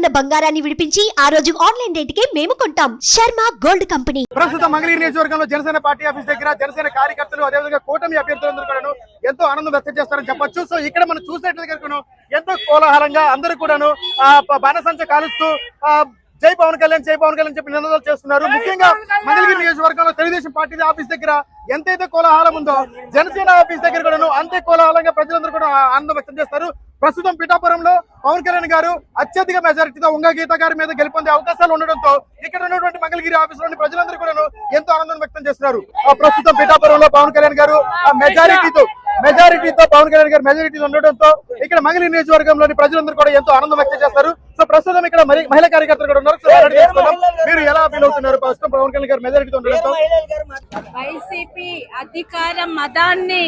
ఉన్న బంగారాన్ని విడిపించి ఆ రోజు ఆన్లైన్ రేటుకే మేము కొంటాం. Sharma gold company. ప్రస్తుతం మంగళగిరి నియోజకవర్గంలో జనసేన పార్టీ ఆఫీస్ దగ్గర జనసేన కార్యకర్తలు అదేవిధంగా కూటమి అభ్యర్థులందరూ కూడాను ఎంతో ఆనందం వ్యక్తం చేస్తారని చెప్పొచ్చు. సో ఇక్కడ మనం చూసినట్లయితే కనుక ఎంతో కోలాహలంగా అందరూ కూడాను బాణసంచ కాలుస్తూ ఆ, జై పవన్ కళ్యాణ్ జై పవన్ కళ్యాణ్ చెప్పి నినాదాలు చేస్తున్నారు. ముఖ్యంగా మంగళగిరి నియోజకవర్గంలో తెలుగుదేశం పార్టీ ఆఫీస్ దగ్గర ఎంతైతే కోలాహలం ఉందో జనసేన ఆఫీస్ దగ్గర కూడాను అంతే కోలాహలంగా ప్రజలందరూ కూడా ఆనందం వ్యక్తం చేస్తారు. ప్రస్తుతం పిఠాపురంలో పవన్ కళ్యాణ్ గారు అత్యధిక మెజారిటీతో ఉంగ గీత గారి మీద గెలుపొందే అవకాశాలు ఉండడంతో ఇక్కడ ఉన్నటువంటి మంగళగిరి ఆఫీసులోని ప్రజలందరూ కూడా ఎంతో ఆనందం వ్యక్తం చేస్తున్నారు. ఆ ప్రస్తుతం పిఠాపురంలో పవన్ కళ్యాణ్ గారు ఆ మెజారిటీతో మెజారిటీతో పవన్ కళ్యాణ్ గారు మెజారిటీ ఉండడంతో ఇక్కడ మంగళగిరి నియోజకవర్గంలోని ప్రజలందరూ కూడా ఎంతో ఆనందం వ్యక్తం చేస్తారు. సో ప్రస్తుతం ఇక్కడ మహిళా కార్యకర్తలు కూడా ఉన్నారు. మీరు ఎలా ఫీల్ అవుతున్నారు? ప్రస్తుతం పవన్ కళ్యాణ్ గారు మెజారిటీతో ఉండడంతో వైసీపీ అధికార మదాన్ని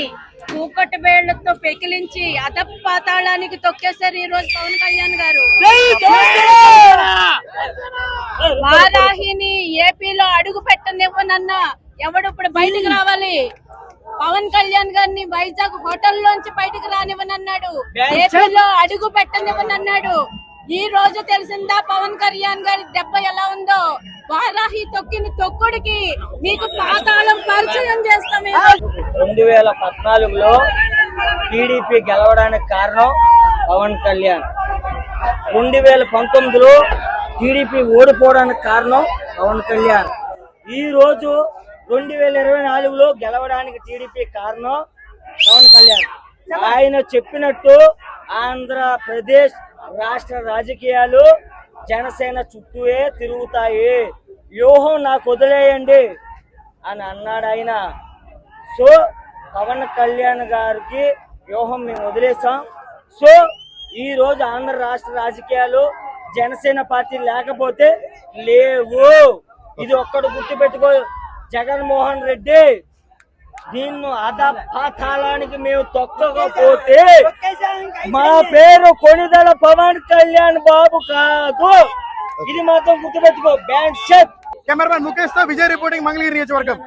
కూకటి వేళ్ళతో పెకిలించి అధపాతాళానికి తొక్కేశారు ఈ రోజు పవన్ కళ్యాణ్ గారు. వారాహిని ఏపీలో అడుగు పెట్టనివ్వనన్నా ఎవడు ఇప్పుడు బయటకు రావాలి? పవన్ కళ్యాణ్ గారిని వైజాగ్ హోటల్లోంచి బయటకు రానివ్వనన్నాడు ఏపీలో అడుగు పెట్టనివ్వనన్నాడు ఈ రోజు తెలిసిందా పవన్ కళ్యాణ్ గారి దెబ్బ ఎలా ఉందో? వారాహి తొక్కిన తొక్కుడికి మీకు పాతాళం పరిచయం చేస్తాం రెండు వేల పద్నాలుగులో టీడీపీ గెలవడానికి కారణం పవన్ కళ్యాణ్. రెండు వేల పంతొమ్మిదిలో టీడీపీ ఓడిపోవడానికి కారణం పవన్ కళ్యాణ్. ఈ రోజు రెండు వేల ఇరవై నాలుగులో గెలవడానికి టీడీపీ కారణం పవన్ కళ్యాణ్. ఆయన చెప్పినట్టు ఆంధ్రప్రదేశ్ రాష్ట్ర రాజకీయాలు జనసేన చుట్టూయే తిరుగుతాయి. వ్యూహం నాకు వదిలేయండి అని అన్నాడు ఆయన. సో పవన్ కళ్యాణ్ గారికి వ్యూహం మేము వదిలేసాం సో ఈరోజు ఆంధ్ర రాష్ట్ర రాజకీయాలు జనసేన పార్టీ లేకపోతే లేవు. ఇది ఒక్కడు గుర్తుపెట్టుకో జగన్మోహన్ రెడ్డి. దీన్ని అధపాతాళానికి మేము తొక్కకపోతే మా పేరు కొనిదల పవన్ కళ్యాణ్ బాబు కాదు. ఇది మాత్రం గుర్తుపెట్టుకో. బ్యాంక్ షెట్ కెమెరామెన్ ముఖేష్తో విజయ్ రిపోర్టింగ్ మంగళగిరి నియోజకవర్గం.